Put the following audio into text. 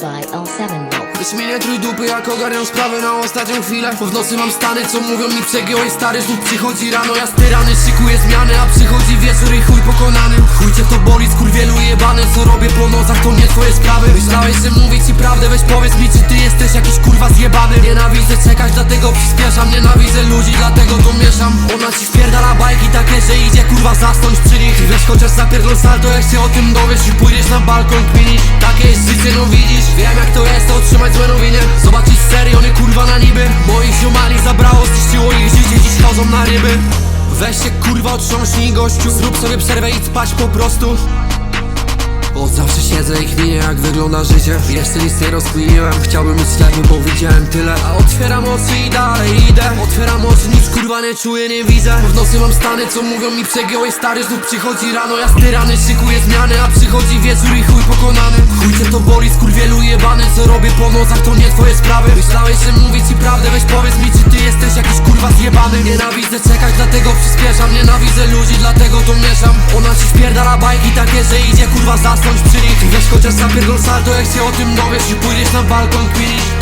L7 Wolf. Wyśmienię trój dupy jak ogarniam sprawę na ostatnią chwilę. Bo w nocy mam stany co mówią mi przegiąłeś stary Znów przychodzi rano, ja styrany szykuję zmiany A przychodzi wieczór i chuj pokonany. Chuj cię to boli, skurwielu jebany. Co robię po nocach to nie twoje sprawy. Myślałeś, że mówię ci prawdę, weź powiedz mi czy ty jesteś jakiś kurwa zjebany? Nienawidzę czekać, dlatego przyspieszam. Nienawidzę ludzi, dlatego to mieszam. Ona ci wpierdala bajki takie, że idzie kurwa zasnąć przy nich. Weź chociaż zapierdol salto, jak się o tym dowiesz I pójdziesz na balkon kminić. Takie jest życie, chodzą na ryby. Weź się kurwa otrząśnij gościu. Zrób sobie przerwę i spać po prostu. Od zawsze siedzę i kminię jak wygląda życie. Jeszcze nic nie rozkminiłem Chciałbym być ślepy, bo widziałem tyle. A otwieram oczy i dalej idę. Otwieram oczy, nic kurwa nie czuję, nie widzę. W nocy mam stany, co mówią mi przegiąłeś stary Znów przychodzi rano, ja styrany, szykuję zmiany A przychodzi wieczór i chuj pokonany. Chuj to skurwielu jebany Co robię po nocach, to nie twoje sprawy. Myślałeś, że mówię ci prawdę, weź powiedz mi Czy ty jesteś jakiś kurwa zjebany. Nienawidzę czekać, dlatego przyspieszam. Nienawidzę ludzi, dlatego to mieszam. Ona ci wpierdala bajki takie, że idzie kurwa zasnąć przy nich. Weź chociaż zapierdol salto, jak się o tym dowiesz I pójdziesz na balkon kminić